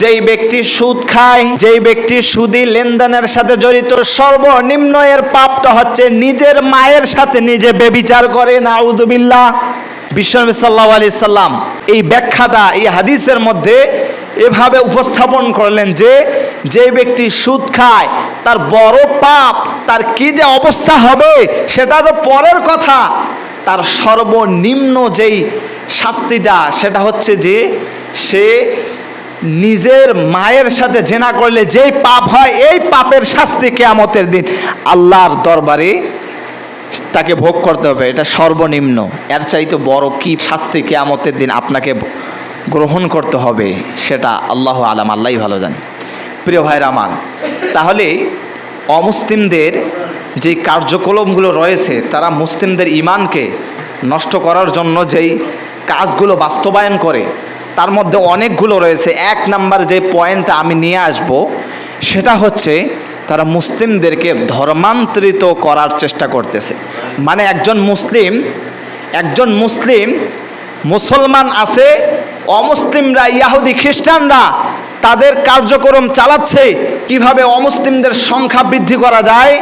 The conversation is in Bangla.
যেই ব্যক্তি সুদ খায়, যেই ব্যক্তি সুদি লেনদেনের সাথে জড়িত, সর্বনিম্ন এর পাপটা হচ্ছে নিজের মায়ের সাথে নিজে বেবিচার করে নাউদুবিল্লাহ বিশ্বনবী সাল্লাহ আলি সাল্লাম এই ব্যাখ্যাটা, এই হাদিসের মধ্যে এভাবে উপস্থাপন করলেন যে যে ব্যক্তি সুদ খায়, তার বড় পাপ, তার কি যে অবস্থা হবে, সেটা তো পরের কথা। তার সর্বনিম্ন যেই শাস্তিটা, সেটা হচ্ছে যে, সে নিজের মায়ের সাথে জেনা করলে যেই পাপ হয়, এই পাপের শাস্তি কেয়ামতের দিন। আল্লাহর দরবারে তাকে ভোগ করতে হবে, এটা সর্বনিম্ন। এর চাইতে বড় কি শাস্তি কেয়ামতের দিন আপনাকে গ্রহণ করতে হবে, সেটা আল্লাহ আলাম আল্লাহ ভালো জান। প্রিয় ভাইরা আমার, তাহলে অমুসলিমদের যে কার্যকলাপগুলো রয়েছে, তারা মুসলিমদের ইমানকে নষ্ট করার জন্য যেই কাজগুলো বাস্তবায়ন করে তার মধ্যে অনেকগুলো রয়েছে। এক নাম্বার যে পয়েন্টটা আমি নিয়ে আসব, সেটা হচ্ছে তারা মুসলিমদেরকে ধর্মান্তরিত করার চেষ্টা করতেছে। মানে একজন মুসলিম একজন মুসলিম মুসলমান আছে, অমুসলিমরা, ইয়াহুদি, খ্রিস্টানরা তাদের কার্যক্রম চালাচ্ছে, কীভাবে অমুসলিমদের সংখ্যা বৃদ্ধি করা যায়